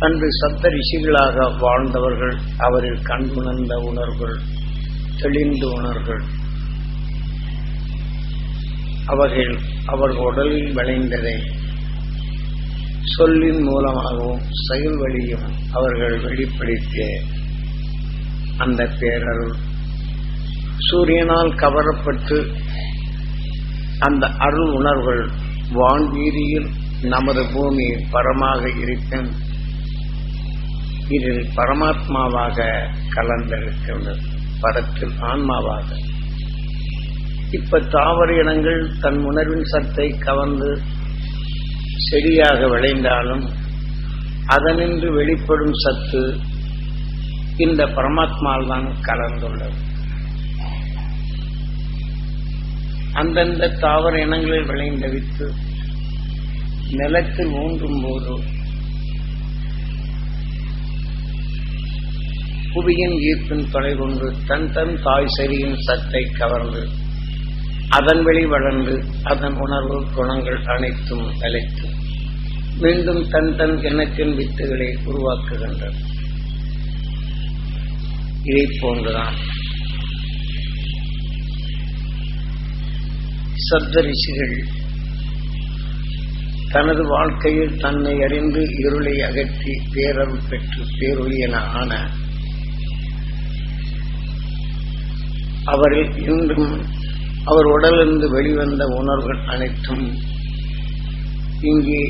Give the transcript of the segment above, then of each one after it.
அன்று சப்த ரிஷிகளாக வாழ்ந்தவர்கள் அவரில் கண்புணர்ந்த உணர்வுகள் தெளிந்த உணர்வுகள். அவர்கள் அவர் உடலில் விளைந்ததை சொல்லின் மூலமாகவும் செயல் வழியும் அவர்கள் வெளிப்படுத்திய அந்த பேரருள். சூரியனால் கவரப்பட்டு அந்த அருள் உணர்வுகள் வான்வீதியில் நமது பூமி பரமாக இருக்கின்ற இதில் பரமாத்மாவாக கலந்திருக்கின்றது படத்தில் ஆன்மாவாக. இப்ப தாவர இனங்கள் தன் உணர்வின் சத்தை கவர்ந்து செடியாக விளைந்தாலும் அதனின்று வெளிப்படும் சத்து இந்த பரமாத்மாவில் தான் கலந்துள்ளது. அந்தந்த தாவர இனங்களில் விளைந்த வித்து நிலத்தில் ஊன்றும் போது புவியின் ஈர்ப்பின் தொலை கொண்டு தன் தன் தாய் செடியின் சத்தை கவர்ந்து அதன் வெளி வளர்ந்து அதன் உணர்வு குணங்கள் அனைத்தும் அழைத்து மீண்டும் தன் தன் இனத்தின் வித்துகளை உருவாக்குகின்றது இதை போன்றுதான் சப்த ரிஷிகள் தனது வாழ்க்கையில் தன்னை அறிந்து இருளை அகற்றி பேரருள் பெற்று பேரொழியன ஆன அவரில் இன்றும் அவர் உடலிருந்து வெளிவந்த உணர்வுகள் அனைத்தும் இங்கே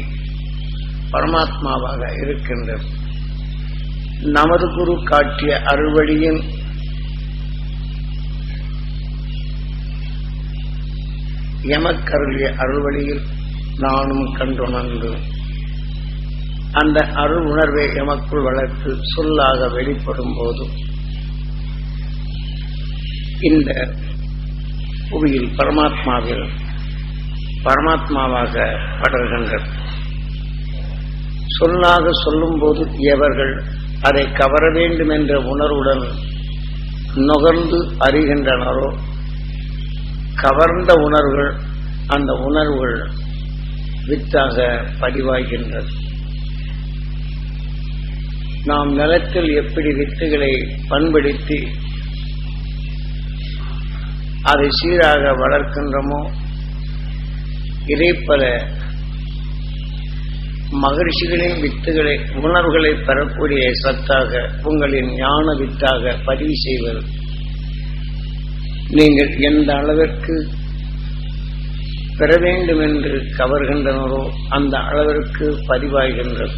பரமாத்மாவாக இருக்கின்றது நமது குரு காட்டிய அறுவழியின் எமக்கருளிய அருள்வழியில் நானும் கண்டுணர்ந்து அந்த அருள் உணர்வை எமக்குள் வளர்த்து சொல்லாக வெளிப்படும் போது இந்த புவியில் பரமாத்மாவில் பரமாத்மாவாக படர்கின்ற சொல்லாக சொல்லும்போது எவர்கள் அதை கவர வேண்டும் என்ற உணர்வுடன் நுகர்ந்து அறிகின்றனரோ கவர்ந்த உணர்வுகள் அந்த உணர்வுகள் வித்தாக பதிவாகின்றது. நாம் நிலத்தில் எப்படி வித்துகளை பண்படுத்தி அதை சீராக வளர்க்கின்றோமோ? இதே பல மகிழ்ச்சிகளின் வித்துகளை உணர்வுகளை பெறக்கூடிய சத்தாக உங்களின் ஞான வித்தாக பதிவு செய்வது. நீங்கள் எந்த அளவிற்கு பெற வேண்டும் என்று கவர்கின்றனரோ அந்த அளவிற்கு பதிவாகின்றது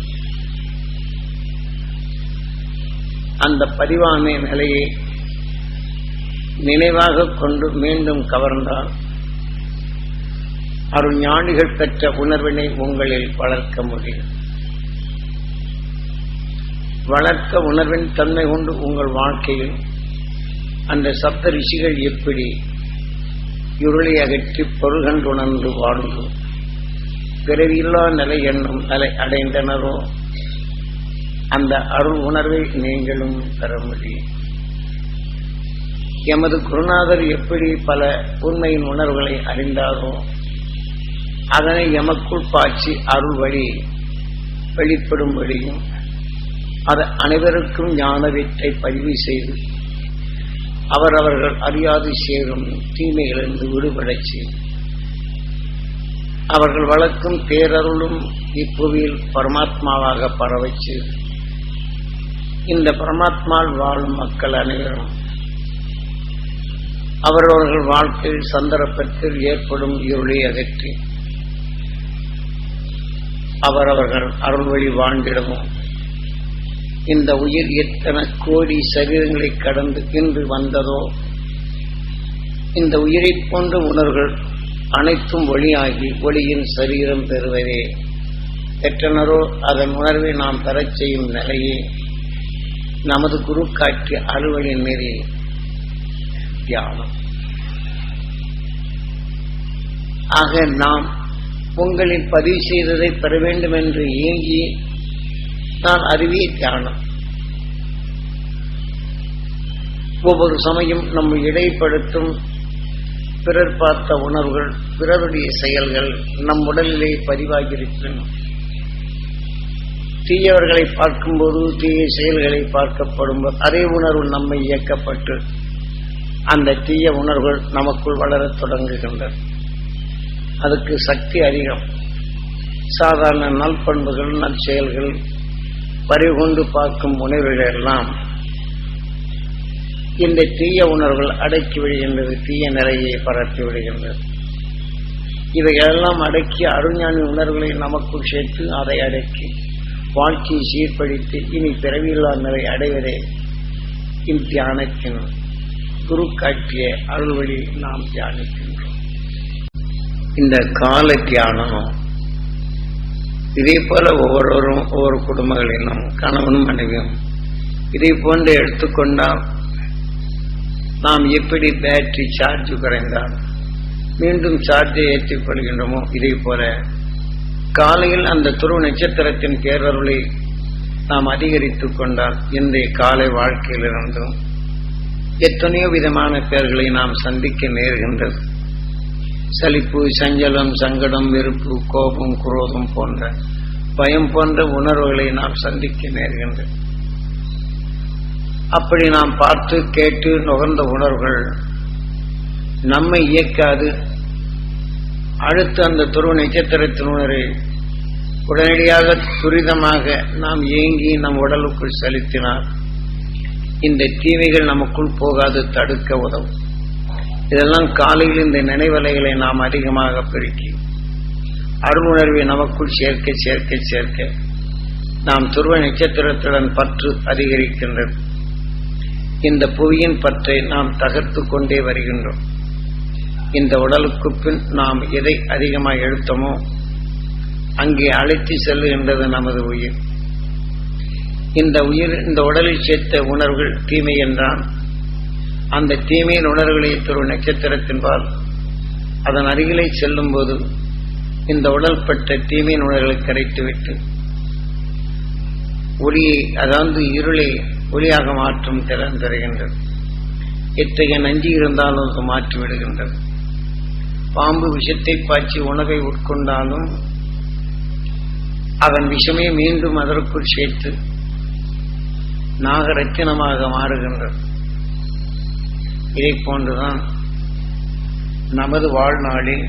அந்த பதிவான நிலையை நினைவாக கொண்டு மீண்டும் கவர்ந்தால் அருள் ஞானிகள் பெற்ற உணர்வினை உங்களில் வளர்க்க முடியும். வளர்க்க உணர்வின் தன்மை கொண்டு உங்கள் வாழ்க்கையில். அந்த சப்த ரிஷிகள் எப்படி இருளை அகற்றி பொருள்கண்டுணர்ந்து வாழ்ந்து பிறவியில்லா நிலை என்னும் நிலை அடைந்தனரோ அந்த அருள் உணர்வை நீங்களும் பெற முடியும். எமது குருநாதர் எப்படி பல உண்மையின் உணர்வுகளை அறிந்தாரோ அதனை எமக்குள் பாய்ச்சி அருள் வழி வெளிப்படும்படியும் அது அனைவருக்கும் ஞான வீட்டை பதிவு செய்து அவர் அவர்கள் அறியாது சேரும் தீமைகளிலிருந்து விடுபடச் செய்யும். அவர்கள் வளர்க்கும் பேரருளும் இப்புவியில் பரமாத்மாவாக பரவச் செய்து இந்த பரமாத்மாவில் வாழும் மக்கள் அனைவரும் அவரவர்கள் வாழ்க்கையில் சந்தர்ப்பத்தில் ஏற்படும் இருளை அகற்றி அவரவர்கள் அருள்வழி வாழ்ந்திடவும். இந்த உயிர் எத்தனை கோடி சரீரங்களை கடந்து இன்று வந்ததோ. இந்த உயிரை போன்ற உணர்வுகள் அனைத்தும் ஒளியாகி ஒளியின் சரீரம் பெறுவதே. பெற்றனரோ அதன் உணர்வை நாம் பெறச் செய்யும் நிலையே. நமது குரு காட்டிய அலுவலின் மீது. தியானம் ஆக நாம் பொங்கலில் பதிவு செய்ததை பெற வேண்டும் என்று ஏங்கி நான் அறிவிய தியானம் ஒவ்வொரு சமயம் நம்ம இடைப்படுத்தும் பிறர் பார்த்த உணர்வுகள் பிறருடைய செயல்கள் நம் உடலிலே பதிவாகியிருக்கின்றன. தீயவர்களை பார்க்கும்போது தீய செயல்களை பார்க்கப்படும் அதே உணர்வு நம்மை இயக்கப்பட்டு அந்த தீய உணர்வுகள் நமக்குள் வளரத் தொடங்குகின்றன. அதுக்கு சக்தி அதிகம். சாதாரண நல்பண்புகள் நற்செயல்கள் பறிகொண்டு பார்க்கும் உணர்வுகள் எல்லாம் இந்த தீய உணர்வுகள் அடக்கி விடுகின்றது தீய நிலையை பரப்பி விடுகின்றது. இவைகளெல்லாம் அடக்கி அருஞானி உணர்வுகளை நமக்குள் சேர்த்து அதை அடக்கி வாழ்க்கையை சீர்படுத்தி இனி பிறவியில்லா நிலை அடைவதே இத்தியானத்தின் குரு காட்டிய அருள்வழி நாம் தியானிக்கின்றோம். இந்த கால தியானம் இதே போல ஒவ்வொருவரும் ஒவ்வொரு குடும்பங்களிலும் கணவனும் மனைவியும் இதை போன்று எடுத்துக்கொண்டால் நாம் எப்படி பேட்டரி சார்ஜ் குறைந்தால் மீண்டும் சார்ஜை ஏற்றிக் கொள்கின்றோமோ இதே போல காலையில் அந்த துருவ நட்சத்திரத்தின் பேரருளை நாம் அதிகரித்துக் கொண்டால் இன்றைய காலை வாழ்க்கையிலிருந்தும் எத்தனையோ விதமான பெயர்களை நாம் சந்திக்க நேர்கின்றது. சலிப்பு சஞ்சலம் சங்கடம் வெறுப்பு கோபம் குரோதம் போன்ற பயம் போன்ற உணர்வுகளை நாம் சந்திக்க நேர்கின்றது. அப்படி நாம் பார்த்து கேட்டு நுகர்ந்த உணர்வுகள் நம்மை இயக்காது. அடுத்து அந்த துருவ நட்சத்திரத்தினுணரை உடனடியாக துரிதமாக நாம் ஏங்கி நம் உடலுக்குள் செலுத்தினால் இந்த தீமைகள் நமக்குள் போகாது தடுக்க உதவும். இதெல்லாம் காலையில் இந்த நினைவலைகளை நாம் அதிகமாக பெருக்கி. அருளுணர்வை நமக்குள் சேர்க்க சேர்க்க சேர்க்க நாம் துருவ நட்சத்திரத்துடன் பற்று அதிகரிக்கின்றது. இந்த புவியின் பற்றை நாம் தகர்த்து கொண்டே வருகின்றோம். இந்த உடலுக்கு பின் நாம் எதை அதிகமாக எழுத்தமோ அங்கே அழைத்து செல்லுகின்றது நமது உயிர். இந்த உயிர் இந்த உடலில் சேர்த்த உணர்வுகள் தீமை என்றான். அந்த தீமையின் உணர்வுகளை தரும் நட்சத்திரத்தின்பால் அதன் அருகிலே செல்லும் போது இந்த உடல் பட்ட தீமையின் உணர்வுகளை கரைத்துவிட்டு ஒளியை அதாவது இருளை ஒளியாக மாற்றும் திறன் தருகின்றது. எத்தகைய நஞ்சு இருந்தாலும் அது மாற்றி விடுகின்றது பாம்பு விஷத்தை பாய்ச்சி உணவை உட்கொண்டாலும் அதன் விஷமே மீண்டும் அதற்குள் சேர்த்து நாகரத்தினமாக மாறுகின்றது. இதை போன்றுதான் நமது வாழ்நாளில்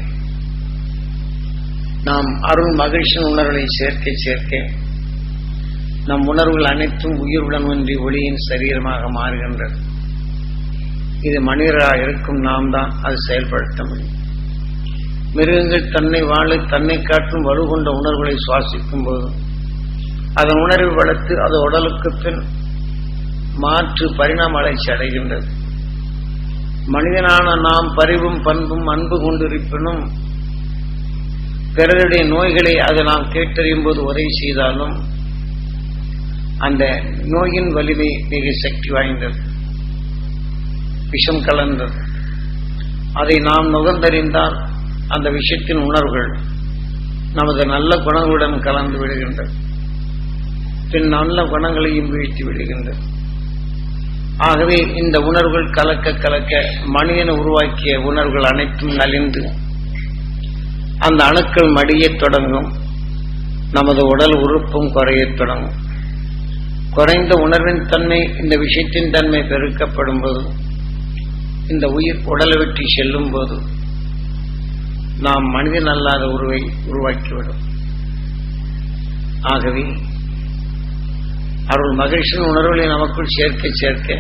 நாம் அருள் மகிழ்ச்சி உணர்வுகளை சேர்க்க சேர்க்க நம் உணர்வுகள் அனைத்தும் உயிருடன் ஒன்றி ஒளியின் சரீரமாக மாறுகின்றது. இது மனிதராக இருக்கும் நாம் தான் அது செயல்படுத்த முடியும். மிருகங்கள் தன்னை வாழ தன்னை காட்டும் வலுகொண்ட உணர்வுகளை சுவாசிக்கும் போது அதன் உணர்வை வளர்த்து அது உடலுக்கு பின் மாற்று பரிணாம வளர்ச்சி அடைகின்றது. மனிதனான நாம் பரிவும் பண்பும் அன்பு கொண்டிருப்பினும் பிறருடைய நோய்களை அதை நாம் கேட்டறியும் போது உதவி செய்தாலும் அந்த நோயின் வலிமை மிக சக்தி வாய்ந்தது விஷம் கலந்தது. அதை நாம் நுகர்ந்தறிந்தால் அந்த விஷயத்தின் உணர்வுகள் நமது நல்ல குணங்களுடன் கலந்து விடுகின்றது பின் நல்ல குணங்களையும் வீழ்த்தி விடுகின்றது ஆகவே இந்த உணர்வுகள் கலக்க கலக்க மனிதனை உருவாக்கிய உணர்வுகள் அனைத்தும் நலிந்து அந்த அணுக்கள் மடியத் தொடங்கும். நமது உடல் உறுப்பும் குறையத் தொடங்கும். குறைந்த உணர்வின் தன்மை இந்த விஷயத்தின் தன்மை பெருக்கப்படும் போது இந்த உயிர் உடலை வெட்டி செல்லும் போது நாம் மனிதன் அல்லாத உருவை உருவாக்கிவிடும். ஆகவே அருள் மகிழ்ச்சியின் உணர்வுகளை நமக்குள் சேர்க்க சேர்க்க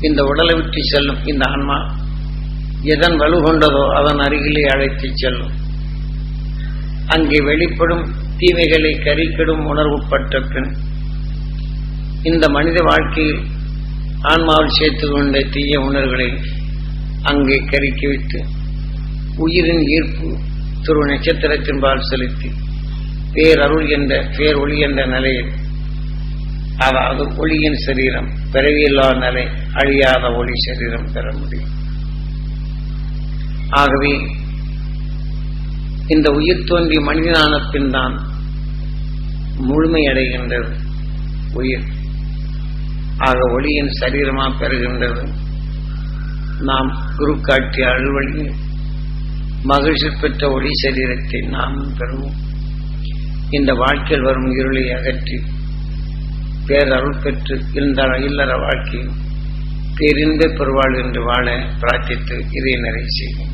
இந்த உடலை விட்டு செல்லும் இந்த ஆன்மா எதன் வலு கொண்டதோ அதன் அருகிலே அழைத்து செல்லும். அங்கே வெளிப்படும் தீமைகளை கறிக்கிடும் உணர்வுப்பட்ட பின் இந்த மனித வாழ்க்கையில் ஆன்மாவில் சேர்த்து கொண்ட தீய உணர்வுகளை அங்கே கறிக்கிவிட்டு உயிரின் ஈர்ப்பு துருவ நட்சத்திரத்தின்பால் செலுத்தி பேரருள் என்ற பேர் ஒளி என்ற நிலையில் அதாவது ஒளியின் சரீரம் பிறவியில்லா நிலை அழியாத ஒளி சரீரம் பெற முடியும். ஆகவே இந்த உயிர் தோன்றி மனிதனான பின் தான் முழுமையடைகின்றது உயிர். ஆக ஒளியின் சரீரமா பெறுகின்றது. நாம் குரு காட்டிய அழுவழி மகிழ்ச்சி பெற்ற ஒளி சரீரத்தை நாம் பெறுவோம். இந்த வாழ்க்கையில் வரும் இருளை அகற்றி பேரருள் பெற்று இந்த இல்லற வாழ்க்கையும் பேரின்ப பெருவாள் என்று வாழ பிரார்த்தித்து இதை நிறைவு செய்வோம்.